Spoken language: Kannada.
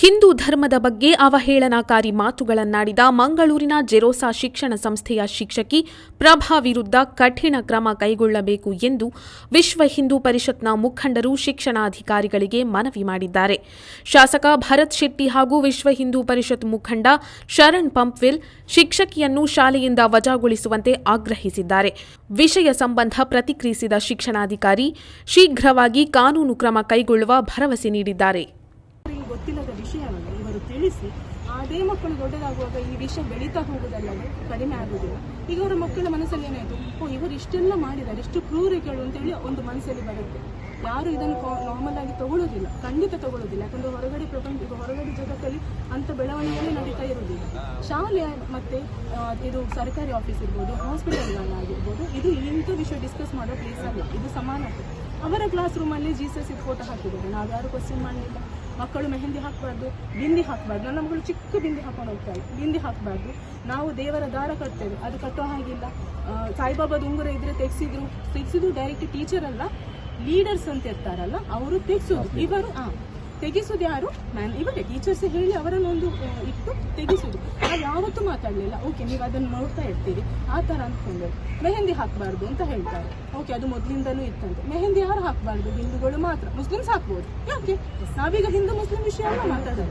ಹಿಂದೂ ಧರ್ಮದ ಬಗ್ಗೆ ಅವಹೇಳನಕಾರಿ ಮಾತುಗಳನ್ನಾಡಿದ ಮಂಗಳೂರಿನ ಜೆರೋಸಾ ಶಿಕ್ಷಣ ಸಂಸ್ಥೆಯ ಶಿಕ್ಷಕಿ ಪ್ರಭಾ ವಿರುದ್ಧ ಕಠಿಣ ಕ್ರಮ ಕೈಗೊಳ್ಳಬೇಕು ಎಂದು ವಿಶ್ವ ಹಿಂದೂ ಪರಿಷತ್ನ ಮುಖಂಡರು ಶಿಕ್ಷಣಾಧಿಕಾರಿಗಳಿಗೆ ಮನವಿ ಮಾಡಿದ್ದಾರೆ. ಶಾಸಕ ಭರತ್ ಶೆಟ್ಟಿ ಹಾಗೂ ವಿಶ್ವ ಹಿಂದೂ ಪರಿಷತ್ ಮುಖಂಡ ಶರಣ್ ಪಂಪ್ವಿಲ್ ಶಿಕ್ಷಕಿಯನ್ನು ಶಾಲೆಯಿಂದ ವಜಾಗೊಳಿಸುವಂತೆ ಆಗ್ರಹಿಸಿದ್ದಾರೆ. ವಿಷಯ ಸಂಬಂಧ ಪ್ರತಿಕ್ರಿಯಿಸಿದ ಶಿಕ್ಷಣಾಧಿಕಾರಿ, ಶೀಘ್ರವಾಗಿ ಕಾನೂನು ಕ್ರಮ ಕೈಗೊಳ್ಳುವ ಭರವಸೆ ನೀಡಿದ್ದಾರೆ. ಗೊತ್ತಿಲ್ಲದ ವಿಷಯವನ್ನು ಇವರು ತಿಳಿಸಿ ಅದೇ ಮಕ್ಕಳು ದೊಡ್ಡದಾಗುವಾಗ ಈ ವಿಷಯ ಬೆಳೀತಾ ಹೋಗುದಲ್ಲದೆ ಕಡಿಮೆ ಆಗುವುದಿಲ್ಲ. ಈಗ ಅವರ ಮಕ್ಕಳ ಮನಸ್ಸಲ್ಲಿ ಏನಾಯ್ತು? ಓ, ಇವರು ಇಷ್ಟೆಲ್ಲ ಮಾಡಿದ್ದಾರೆ, ಇಷ್ಟು ಕ್ರೂರಿಗಳು ಅಂತೇಳಿ ಒಂದು ಮನಸ್ಸಲ್ಲಿ ಬರುತ್ತೆ. ಯಾರು ಇದನ್ನು ನಾರ್ಮಲ್ ಆಗಿ ತಗೊಳ್ಳೋದಿಲ್ಲ ಖಂಡಿತ ತಗೊಳ್ಳೋದಿಲ್ಲ ಯಾಕಂದ್ರೆ ಹೊರಗಡೆ ಪ್ರಪಂಚ, ಈಗ ಹೊರಗಡೆ ಜಗತ್ತಲ್ಲಿ ಅಂತ ಬೆಳವಣಿಗೆನೇ ನಡೀತಾ ಇರುವುದಿಲ್ಲ. ಶಾಲೆ ಮತ್ತೆ ಇದು ಸರ್ಕಾರಿ ಆಫೀಸ್ ಇರ್ಬೋದು ಹಾಸ್ಪಿಟಲ್ಗಳನ್ನಾಗಿರ್ಬೋದು ಇದು ಇಂಥ ವಿಷಯ ಡಿಸ್ಕಸ್ ಮಾಡೋ ಪ್ಲೇಸ್ ಅಲ್ಲ. ಇದು ಸಮಾನತೆ. ಅವರ ಕ್ಲಾಸ್ ರೂಮಲ್ಲಿ ಜೀಸಸ್ ಫೋಟೋ ಹಾಕಿದ್ದಾರೆ. ನಾವ್ಯಾರು ಕ್ವಶನ್ ಮಾಡಲಿಲ್ಲ. ಮಕ್ಕಳು ಮೆಹಂದಿ ಹಾಕಬಾರ್ದು ಬಿಂದಿ ಹಾಕಬಾರ್ದು. ನನ್ನ ಮಗಳು ಚಿಕ್ಕ ಬಿಂದಿ ಹಾಕೊಂಡು ಹೋಗ್ತಾರೆ ಬಿಂದಿ ಹಾಕಬಾರ್ದು. ನಾವು ದೇವರ ದಾರ ಕಟ್ತೇವೆ. ಅದು ಕಟ್ಟೋ ಹಾಗಿಲ್ಲ. ಸಾಯಿಬಾಬಾದ ಉಂಗುರ ಇದ್ರೆ ತೆಗೆಸಿದ್ರು. ತೆಗೆಸಿದ್ರು ಡೈರೆಕ್ಟ್ ಟೀಚರ್ ಅಲ್ಲ ಲೀಡರ್ಸ್ ಅಂತ ಇರ್ತಾರಲ್ಲ ಅವರು ತೆಗೆಸೋದು. ಇವರು ಆ ತೆಗಿಸೋದು ಯಾರು? ಮ್ಯಾನ್ ಇವಾಗ ಟೀಚರ್ಸ್ ಹೇಳಿ ಅವರನ್ನು ಒಂದು ಆ, ಇಟ್ಟು ತೆಗೆಸೋದು ನಾವು ಯಾವತ್ತೂ ಮಾತಾಡಲಿಲ್ಲ. ಓಕೆ ನೀವು ಅದನ್ನು ನೋಡ್ತಾ ಇರ್ತೀರಿ. ಆ ಥರ ಅಂದ್ಕೊಂಡು. ಮೆಹಂದಿ ಹಾಕಬಾರ್ದು ಅಂತ ಹೇಳ್ತಾರೆ. ಓಕೆ ಅದು ಮೊದಲಿಂದಲೂ ಇತ್ತಂತೆ. ಮೆಹಂದಿ ಯಾರು ಹಾಕಬಾರ್ದು? ಹಿಂದೂಗಳು ಮಾತ್ರ. ಮುಸ್ಲಿಮ್ಸ್ ಹಾಕ್ಬೋದು. ಯಾಕೆ? ನಾವೀಗ ಹಿಂದೂ ಮುಸ್ಲಿಂ ವಿಷಯ ಮಾತಾಡೋದು.